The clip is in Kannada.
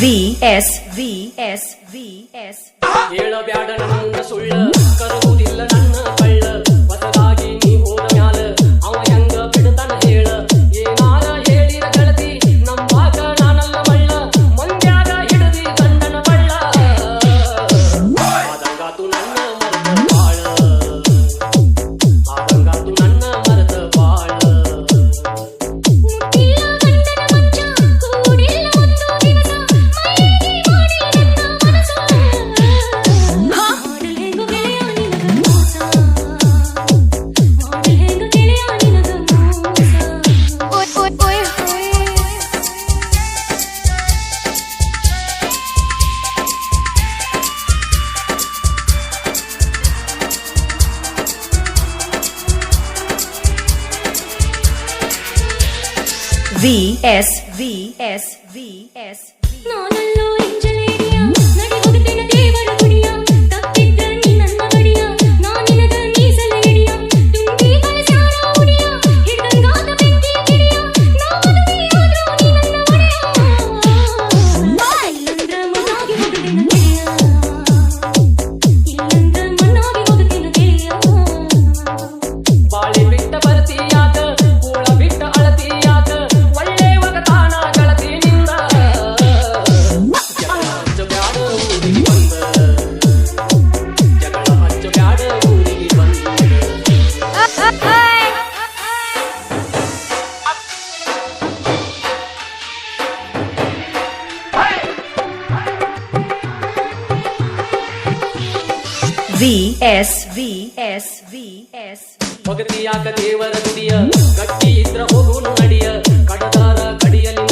V S V S V S ಹೇಳಬೇಡ ನನ್ನ ಸುಳ್ಳ ಕರುವುದಿಲ್ಲ ನನ್ನ ಕಳ್ಳ ಹೊಸದಾಗಿ విఎస్ విఎస్ విఎస్ నోనల్లో ఇంజలేరియా నడి ఒకటిన V S V S V S ಭಕ್ತಿಯಾಕ ದೇವರ ಗುಡಿಯ ಗಟ್ಟಿ ಇದ್ರ ಹೋಗುನು ನಡಿಯ ಕಡದಾರ ಕಡಿಯಲ್ಲಿ